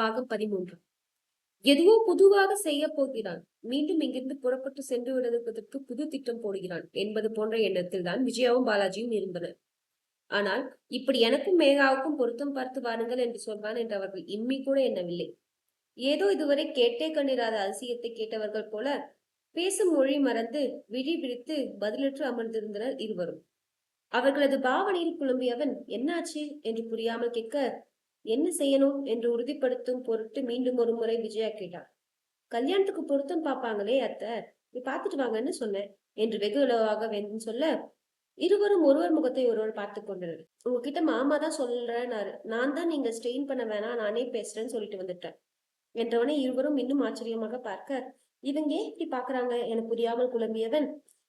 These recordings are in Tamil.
பாகம் பதிமூன்று. எதுவோ புதுவாக செய்ய போகிறான். மீண்டும் இங்கிருந்து புறப்பட்டு சென்று விடுவதற்கு புது திட்டம் போடுகிறான். என்பது போன்ற எண்ணத்தில் தான் விஜயாவும் பாலாஜியும் இருந்தனர். ஆனால் இப்படி எனக்கும் மேகாவுக்கும் பொருத்தம் பார்த்து வாருங்கள் என்று சொல்வான் என்று அவர்கள் இம்மி கூட எண்ணவில்லை. ஏதோ இதுவரை கேட்டே கண்டிராத அதிசயத்தை கேட்டவர்கள் போல பேசும் மொழி மறந்து விழி விழித்து பதிலற்று அமர்ந்திருந்தனர் இருவரும். அவர்களது பாவனையில் குழம்பியவன் என்னாச்சு? என்று புரியாமல் கேட்க என்ன செய்யணும் என்று உறுதிப்படுத்தும் பொருட்டு மீண்டும் ஒரு முறை விஜயா கேட்டார். கல்யாணத்துக்கு பொருத்தம் பார்ப்பாங்களே அத்தை? நீ பார்த்துட்டு வாங்கன்னு சொன்னேன் என்று வெகு இலவாக வேண்டும் சொல்ல இருவரும் ஒருவர் முகத்தை ஒருவர் பார்த்து கொண்டனர். உங்ககிட்ட மாமா தான் சொல்றேன்னாரு. நான் தான் நீங்க ஸ்ட்ரெயின் பண்ண வேணாம் நானே பேசுறேன்னு சொல்லிட்டு வந்துட்டேன். என்றவனை இருவரும் இன்னும் ஆச்சரியமாக பார்க்க இவங்க ஏன் இப்படி பாக்குறாங்க என புரியாமல் குழம்பியவன்.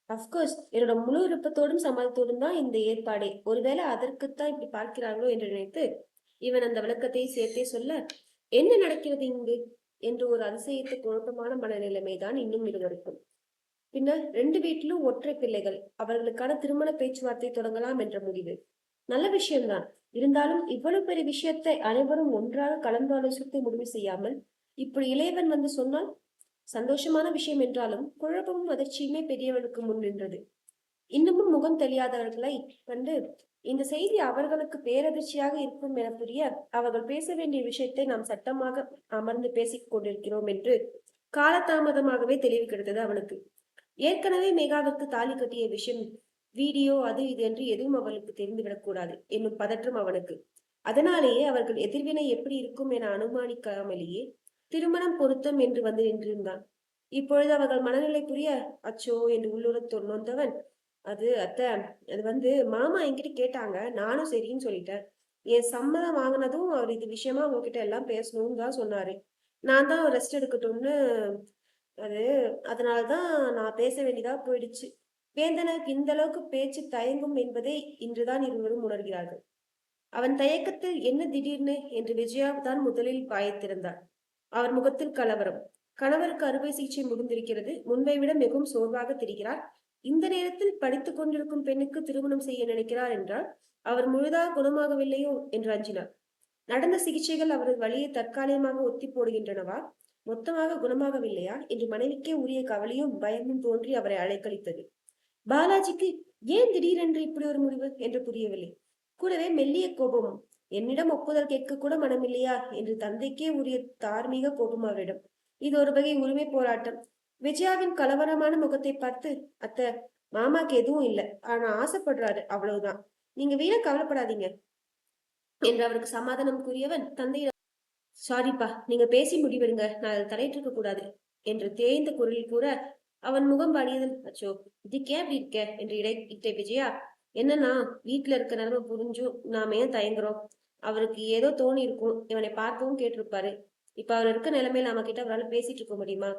அப்கோர்ஸ் என்னோட முழு விருப்பத்தோடும் சம்மதத்தோடும் தான் இந்த ஏற்பாடே. ஒருவேளை அதற்குத்தான் இப்படி பார்க்கிறார்களோ என்று நினைத்து இவன் அந்த விளக்கத்தை சேர்த்தே சொல்ல என்ன நடக்கிறது இங்கு? என்று ஒரு அதிசயத்து குழப்பமான மனநிலைமைதான் இன்னும் இருவருக்கும் பின்னர் ரெண்டு வீட்டிலும் ஒற்றை பிள்ளைகள். அவர்களுக்கான திருமண பேச்சுவார்த்தை தொடங்கலாம் என்ற முடிவு. நல்ல விஷயம்தான். இருந்தாலும் இவ்வளவு பெரிய விஷயத்தை அனைவரும் ஒன்றாக கலந்து ஆலோசித்து முடிவு செய்யாமல் இப்படி இளையவன் வந்து சொன்னால் சந்தோஷமான விஷயம் என்றாலும் குழப்பமும் அதிர்ச்சியுமே பெரியவனுக்கு முன் நின்றது. இன்னமும் முகம் தெரியாதவர்களை கண்டு இந்த செய்தி அவர்களுக்கு பேரதிர்ச்சியாக இருக்கும் என புரிய அவர்கள் பேச வேண்டிய விஷயத்தை நாம் சட்டமாக அமர்ந்து பேசிக் கொண்டிருக்கிறோம் என்று காலதாமதமாகவே தெளிவு கிடைத்தது அவனுக்கு ஏற்கனவே மேகாவுக்கு தாலி கட்டிய விஷயம் வீடியோ அது இது என்று எதுவும் அவளுக்கு தெரிந்துவிடக்கூடாது என்னும் பதற்றம் அவனுக்கு. அதனாலேயே அவர்கள் எதிர்வினை எப்படி இருக்கும் என அனுமானிக்காமலேயே திருமணம் பொருத்தம் என்று வந்து நின்றிருந்தான். இப்பொழுது அவர்கள் மனநிலை புரிய அச்சோ என்று உள்ளுறத் நொந்தவன் அது அத்தை அது வந்து மாமா என்கிட்ட கேட்டாங்க. நானும் சரின்னு சொல்லிட்டேன். என் சம்மதம் வாங்கினதும் அவர் இது விஷயமா உங்ககிட்ட எல்லாம் பேசணும்னு தான் சொன்னாரு. நான் தான் ரெஸ்ட் எடுக்கட்டும்னு அது அதனால தான் நான் பேச வேண்டியதா போயிடுச்சு. வேந்தனுக்கு இந்த அளவுக்கு பேச்சு தயங்கும் என்பதை இன்றுதான் இருவரும் உணர்கிறார்கள். அவன் தயக்கத்தில் என்ன திடீர்னு என்று விஜயா தான் முதலில் பாயத்திருந்தார் அவர் முகத்தில் கலவரம். கணவருக்கு அறுவை சிகிச்சை முடிந்திருக்கிறது. முன்பை விட மிகவும் சோர்வாக தெரிகிறார். இந்த நேரத்தில் படித்துக் கொண்டிருக்கும் பெண்ணுக்கு திருமணம் செய்ய நினைக்கிறார் என்றால் அவர் முழுதாக குணமாகவில்லையோ என்று அஞ்சினார். நடந்த சிகிச்சைகள் அவரது வழியை தற்காலிகமாக ஒத்தி போடுகின்றனவா? மொத்தமாக குணமாகவில்லையா? என்று மனைவிக்கே உரிய கவலையும் பயமும் தோன்றி அவரை அலைக்கழித்தது. பாலாஜிக்கு ஏன் திடீரென்று இப்படி ஒரு முடிவு? என்று புரியவில்லை. கூடவே மெல்லிய கோபமும் என்னிடம் ஒப்புதல் கேட்க கூட மனமில்லையா? என்று தந்தைக்கே உரிய தார்மீக கோபம் அவரிடம். இது ஒரு வகை உரிமை போராட்டம். விஜயாவின் கலவரமான முகத்தை பார்த்து அத்த மாமாக்கு எதுவும் இல்லை. ஆனா ஆசைப்படுறாரு. அவ்வளவுதான். நீங்க வீண கவலைப்படாதீங்க. என்று அவருக்கு சமாதானம் கூறியவன் தந்தை சாரிப்பா நீங்க பேசி முடிவெடுங்க. நான் அதை தலையிட்டிருக்க கூடாது. என்று தேய்ந்த குரலில் கூற அவன் முகம் பாடியதில் அச்சோ இதுக்கே அப்படி இருக்க? என்று இடை இட்டை விஜயா என்னன்னா வீட்டுல இருக்க நிலைமை புரிஞ்சும் நாம ஏன் தயங்குறோம்? அவருக்கு ஏதோ தோணி இருக்கும். இவனை பார்க்கவும் கேட்டிருப்பாரு. இப்ப அவர் இருக்க நிலைமையில நம்ம கிட்ட அவரால் பேசிட்டு இருக்க முடியுமா?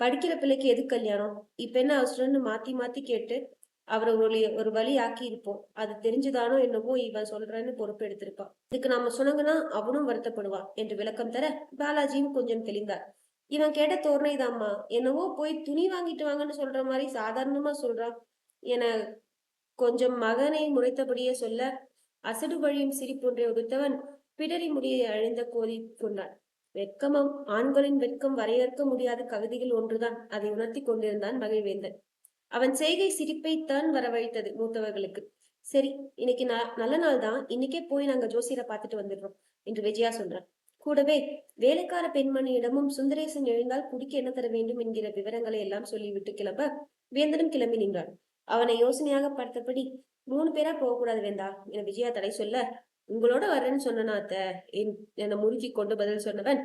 படிக்கிற பிள்ளைக்கு எது கல்யாணம்? இப்ப என்ன அவசரம்னு மாத்தி மாத்தி கேட்டு அவரை ஒரு ஒரு வழி ஆக்கி இருப்போம். அது தெரிஞ்சுதானோ என்னவோ இவன் சொல்றேன்னு பொறுப்பு எடுத்திருப்பான் இதுக்கு நாம சொன்னங்கன்னா அவனும் வருத்தப்படுவான் என்று விளக்கம் தர பாலாஜியும் கொஞ்சம் தெளிந்தார். இவன் கேட்ட தோரணைதாம்மா என்னவோ போய் துணி வாங்கிட்டு வாங்கன்னு சொல்ற மாதிரி சாதாரணமா சொல்றான் என கொஞ்சம் மகனை முறைத்தபடியே சொல்ல அசடு வழியும் சிரிப்பொன்றை உடுத்தவன் பிடரி முடியை அழிந்த கோதி கொண்டான். வெட்கமம் ஆண்களின் வெட்கம் வரையறுக்க முடியாத கவிதைகள் ஒன்றுதான். அதை உணர்த்தி கொண்டிருந்தான் மகிழ்வேந்தன் அவன் செய்கை சிரிப்பை தான் வரவழைத்தது மூத்தவர்களுக்கு. சரி இன்னைக்கு நல்ல நாள் தான் இன்னைக்கே போய் நாங்க ஜோசியரை பார்த்துட்டு வந்துடுறோம் என்று விஜயா சொல்றான். கூடவே வேலைக்கார பெண்மணியிடமும் சுந்தரேசன் எழுந்தால் குடிக்க என்ன தர வேண்டும் என்கிற விவரங்களை எல்லாம் சொல்லிவிட்டு கிளம்ப வேந்தனும் கிளம்பி நின்றான். அவனை யோசனையாக பார்த்தபடி மூணு பேரா போகக்கூடாது வேந்தா என விஜயா தடை சொல்ல உங்களோட வரேன்னு சொன்னனாத்த என் முறுக்கி கொண்டு பதில் சொன்னவன்?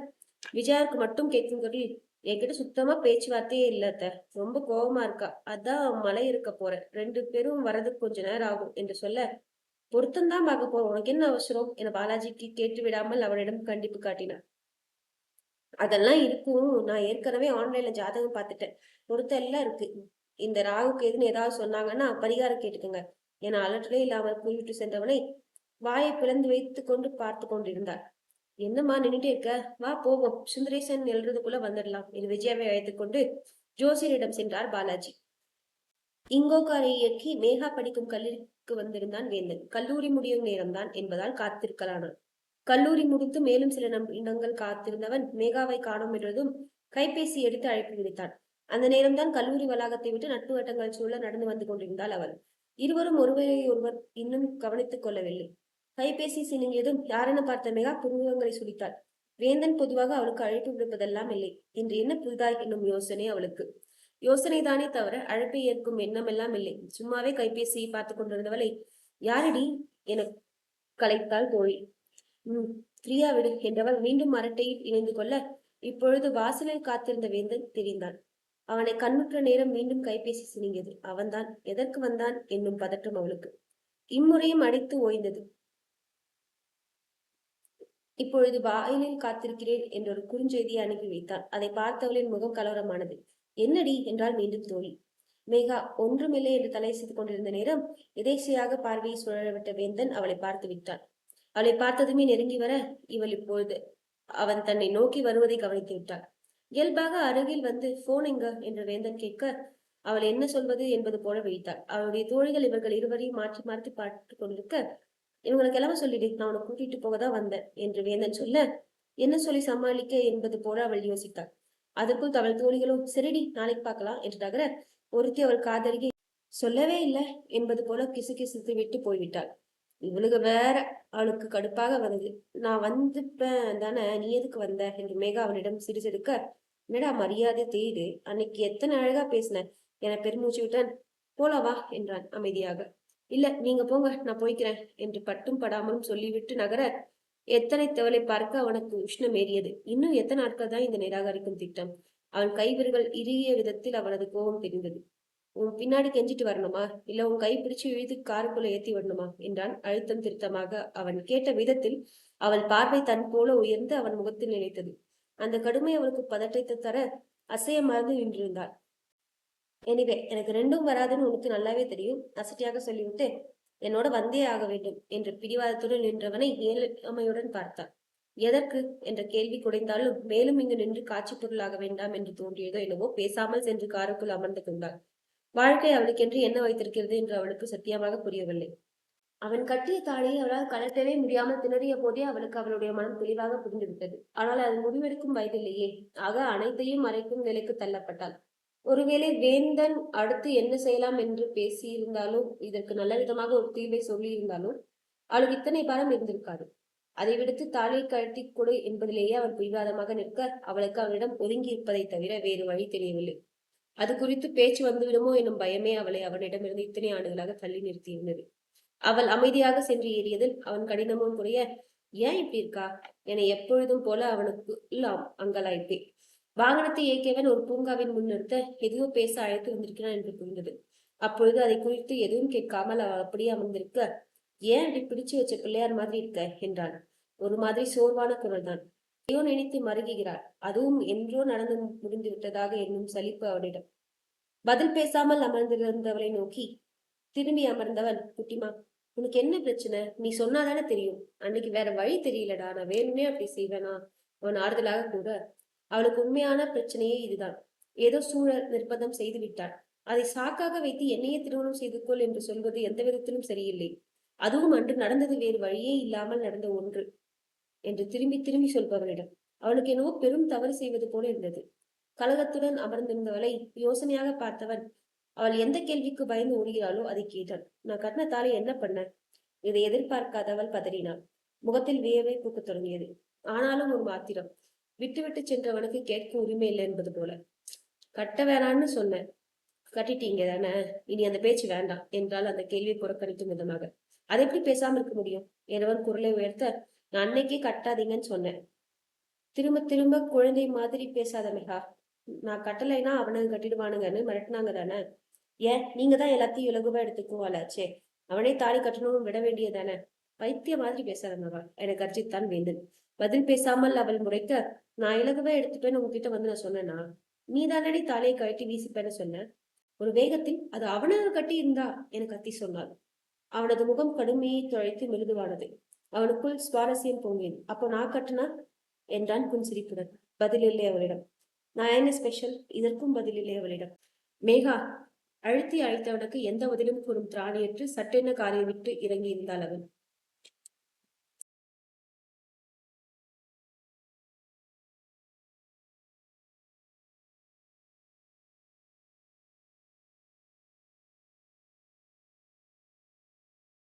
விஜயாவுக்கு மட்டும் கேட்கும் குரலில் என்கிட்ட சுத்தமா பேச்சுவார்த்தையே இல்ல ரொம்ப கோபமா இருக்கா. அதான் மலை இருக்க போறேன். ரெண்டு பேரும் வரதுக்கு கொஞ்ச நேரம் ஆகும் என்று சொல்ல பொருத்தம்தான் பார்க்க போறோம். உனக்கு என்ன அவசரம்? என பாலாஜிக்கு கேட்டு விடாமல் அவனிடம் கண்டிப்பு காட்டினான். அதெல்லாம் இருக்கும். நான் ஏற்கனவே ஆன்லைன்ல ஜாதகம் பார்த்துட்டேன். பொருத்தம் எல்லாம் இருக்கு. இந்த ராகுக்கு எதுன்னு ஏதாவது சொன்னாங்கன்னா பரிகாரம் கேட்டுக்கோங்க. என அலட்டலே இல்லாமல் கூறிவிட்டு சென்றவனை வாயை பிளந்து வைத்து கொண்டு பார்த்து கொண்டிருந்தார். என்னம்மா நின்றுட்டே இருக்க? வா போவோம். சுந்தரேசன் எழுறதுக்குள்ள வந்துடலாம். என்று விஜயாவை அழைத்துக்கொண்டு ஜோசியரிடம் சென்றார் பாலாஜி. இங்கோக்காரை இயக்கி மேகா படிக்கும் கல்லூரிக்கு வந்திருந்தான் வேந்தன். கல்லூரி முடியும் நேரம்தான் என்பதால் காத்திருக்கலானான். கல்லூரி முடித்து மேலும் சில நிமிடங்கள் காத்திருந்தவன் மேகாவை காணோம் என்றதும் கைபேசி எடுத்து அழைப்பு விடுத்தான். அந்த நேரம்தான் கல்லூரி வளாகத்தை விட்டு நட்பு வட்டங்கள் சூழ நடந்து வந்து கொண்டிருந்தாள் அவள். இருவரும் ஒருவரை ஒருவர் இன்னும் கவனித்துக் கொள்ளவில்லை. கைபேசி சினுங்கியதும் யாரென பார்த்த மெகா புருவங்களை சுழித்தாள். வேந்தன் பொதுவாக அவளுக்கு அழைப்பு விடுப்பதெல்லாம் இல்லை. இன்று என்ன புதிதாய் என்னும் யோசனை அவளுக்கு. யோசனை தானே தவிர அழைப்பை ஏற்கும் எண்ணமெல்லாம் இல்லை. சும்மாவே கைபேசியை பார்த்து கொண்டிருந்தவளை யாரடி என கலைத்தாள் தோழி. உம் பிரியா விடு என்றவள் மீண்டும் அரட்டையில் இணைந்து கொள்ள இப்பொழுது வாசலில் காத்திருந்த வேந்தன் தெரிந்தான் அவனை கண்ணுற்ற நேரம் மீண்டும் கைபேசி சினிங்கியது. அவன்தான் எதற்கு வந்தான் என்னும் பதற்றம் அவளுக்கு. இம்முறையும் அடித்து ஓய்ந்தது. இப்பொழுது வாயிலில் காத்திருக்கிறேன் என்ற ஒரு குறுஞ்செய்தியை அனுப்பி வைத்தான். அதை பார்த்தவளின் முகம் கலவரமானது. என்னடி? என்றால் மீண்டும் தோழி. மேகா ஒன்றுமில்லை என்று தலை செய்து கொண்டிருந்த நேரம் எதேசையாக பார்வையை சுழலவிட்ட வேந்தன் அவளை பார்த்து விட்டான். அவளை பார்த்ததுமே நெருங்கி வர? இவள் இப்பொழுது அவன் தன்னை நோக்கி வருவதை கவனித்து விட்டாள். இயல்பாக அருகில் வந்து போன் எங்க? என்று வேந்தன் கேட்க அவள் என்ன சொல்வது? என்பது போல விழித்தாள். அவளுடைய தோழிகள் இவர்கள் இருவரையும் மாற்றி மாற்றி பார்த்து கொண்டிருக்க இவங்களை கிளம்ப சொல்லிடு நான் உன்னை கூட்டிட்டு போக தான் வந்தேன் என்று வேந்தன் சொல்ல என்ன சொல்லி சமாளிக்க என்பது போல அவள் யோசித்தாள். அதற்குள் அவள் தோழிகளும் சரிடி நாளைக்கு பார்க்கலாம் என்று தகர ஒருத்தி அவள் காதலிகை சொல்லவே இல்லை என்பது போல கிசு கிசுத்து விட்டு போய்விட்டாள். இவளுக்கு வேற அவளுக்கு கடுப்பாக வந்தது. நான் வந்துப்பேன் தானே நீ எதுக்கு வந்த? என்று மேகா அவனிடம் சிரிச்செடுக்க என்னடா மரியாதை தேடு அன்னைக்கு எத்தனை அழகா பேசின என பெருமூச்சு விட்டான். போலவா? என்றான் அமைதியாக. இல்ல நீங்க போங்க நான் போய்க்கிறேன் என்று பட்டும் படாமலும் சொல்லிவிட்டு நகர எத்தனை தவளை பார்க்க அவனுக்கு உஷ்ணம் ஏறியது. இன்னும் எத்தனை நாட்கள் தான் இந்த நிராகரிக்கும் திட்டம். அவன் கைவிரல்கள் இறுகிய விதத்தில் அவனது கோபம் தெரிந்தது. உன் பின்னாடி கெஞ்சிட்டு வரணுமா? இல்ல உன் கை பிடிச்சு இழுத்து காருக்குள்ள ஏத்தி விடணுமா? என்றான் அழுத்தம் திருத்தமாக அவன் கேட்ட விதத்தில் அவள் பார்வை தன் போல உயர்ந்து அவன் முகத்தில் நினைத்தது அந்த கடுமை அவளுக்கு பதட்டத்தை தர அசைய மறந்து நின்றிருந்தாள். எனிவே எனக்கு ரெண்டும் வராதுன்னு உனக்கு நல்லாவே தெரியும். அசட்டியாக சொல்லிவிட்டு என்னோட வந்தே ஆக வேண்டும் என்று பிடிவாதத்துடன் நின்றவனை ஏழ்மையுடன் பார்த்தான். எதற்கு? என்ற கேள்வி குடைந்தாலும் மேலும் இங்கு நின்று காட்சி பொருளாக வேண்டாம் என்று தோன்றியதோ என்னவோ பேசாமல் சென்று காருக்குள் அமர்ந்து கொண்டாள். வாழ்க்கை அவளுக்கென்று என்ன வைத்திருக்கிறது என்று அவளுக்கு சத்தியமாக புரியவில்லை. அவன் கட்டிய தாலியை அவளால் கலட்டவே முடியாமல் திணறிய போதே அவளுக்கு அவளுடைய மனம் தெளிவாக புரிந்துவிட்டது. ஆனால் அது முடிவெடுக்கும் வயதில்லையே. ஆக அனைத்தையும் மறைக்கும் நிலைக்கு தள்ளப்பட்டாள். ஒருவேளை வேந்தன் அடுத்து என்ன செய்யலாம் என்று பேசியிருந்தாலும் இதற்கு நல்ல விதமாக ஒரு தீர்வை சொல்லியிருந்தாலும் அவளுக்கு இத்தனை பாரம் இருந்திருக்காது. அதை விடுத்து தாலியை கழட்டி கொடு என்பதிலேயே அவன் பிடிவாதமாக நிற்க அவளுக்கு அவனிடம் ஒதுங்கி இருப்பதை தவிர வேறு வழி தெரியவில்லை. அது குறித்து பேச்சு வந்துவிடுமோ என்னும் பயமே அவளை அவனிடமிருந்து இத்தனை ஆண்டுகளாக தள்ளி நிறுத்தியிருந்தது. அவள் அமைதியாக சென்று ஏறியதில் அவன் கடினமும் குறைய ஏன் இப்படி இருக்கா? என எப்பொழுதும் போல அவனுக்கு இல்லாம் வாகனத்தை இயக்கியவன் ஒரு பூங்காவின் முன் நிறுத்த எதுவோ பேச அழைத்து வந்திருக்கிறான் என்று புரிந்தது. அப்பொழுது அதை குறித்து எதுவும் கேட்காமல் அவள் அப்படியே அமர்ந்திருக்க ஏன் அப்படி பிடிச்சு வச்ச பிள்ளையார் மாதிரி இருக்க? என்றான் ஒரு மாதிரி சோர்வான குரல் தான் ஐயோ நினைத்து மருகுகிறாள் அதுவும் என்றோ நடந்து முடிந்து விட்டதாக என்னும் சலிப்பு அவனிடம். பதில் பேசாமல் அமர்ந்திருந்தவளை நோக்கி திரும்பி அமர்ந்தவன் குட்டிமா உனக்கு என்ன பிரச்சனை? நீ சொன்னாதானே தெரியும். அன்னைக்கு வேற வழி தெரியலடா. நான் வேணுமே அப்படி செய்வேனா? அவன் ஆறுதலாக கூட அவளுக்கு உண்மையான பிரச்சனையே இதுதான். ஏதோ சூழல் நிர்பந்தம் செய்து விட்டாள். அதை சாக்காக வைத்து என்னையே திருமணம் செய்து கொள் என்று சொல்வது எந்த விதத்திலும் சரியில்லை. அதுவும் அன்று நடந்தது வேறு வழியே இல்லாமல் நடந்த ஒன்று என்று திரும்பி திரும்பி சொல்பவரிடம் அவளுக்கு என்னவோ பெரும் தவறு செய்வது போல இருந்தது. கலகத்துடன் அமர்ந்திருந்தவளை யோசனையாக பார்த்தவன் அவள் எந்த கேள்விக்கு பயந்து ஓடுகிறாளோ அதை கேட்டான் நான் கட்டின தாலி என்ன பண்ண? இதை எதிர்பார்க்காதவள் பதறினாள். முகத்தில் வியவை பூக்கத் தொடங்கியது. ஆனாலும் ஒரு மாத்திரம். விட்டுவிட்டு சென்றவனுக்கு கேட்க உரிமை இல்லை என்பது போல. கட்ட வேணான்னு சொன்னேன். கட்டிட்டீங்க தானே? இனி அந்த பேச்சு வேண்டாம் என்றால் அந்த கேள்வியை புறக்கணிக்கும் விதமாக. அதை எப்படி பேசாம இருக்க முடியும்? எனவன் குரலை உயர்த்த நான் அன்னைக்கே கட்டாதீங்கன்னு சொன்னேன். திரும்ப திரும்ப குழந்தை மாதிரி பேசாத மெகா. நான் கட்டலைன்னா அவனுங்க கட்டிடுவானுங்கன்னு மிரட்டினாங்க தானே? ஏன்? நீங்க தான் எல்லாத்தையும் இலகுவா எடுத்துக்குவாளாச்சே அவனே தாலி கட்டணும் விட வேண்டியதானே பைத்திய மாதிரி பேசாத மகா. எனக்கு அர்ஜித்தான் வேந்தன். பதில் பேசாமல் அவள் முறைக்க நான் இலகுவே எடுத்துப்பேன்னு உங்ககிட்ட வந்து நான் சொன்னேன்னா நீ தானடி தலையை கழட்டி வீசிப்பேன்னு சொன்னேன் ஒரு வேகத்தில் அது அவனது கட்டி இருந்தா என கத்தி சொன்னாள். அவனது முகம் கடுமையை துழைத்து மெழுதுவானது அவனுக்குள் சுவாரஸ்யம் பொங்கியது. அப்போ நான் கட்டினா? என்றான் புன்சிரிப்புடன். பதில் இல்லை அவளிடம். நான் என்ன ஸ்பெஷல் இதற்கும் பதில் இல்லை அவளிடம். மேகா அழுத்தி அழைத்தவனுக்கு எந்த பதிலும் கூறும் திராணியற்று சட்டென காரை விட்டு இறங்கி இருந்தாள் அவன்.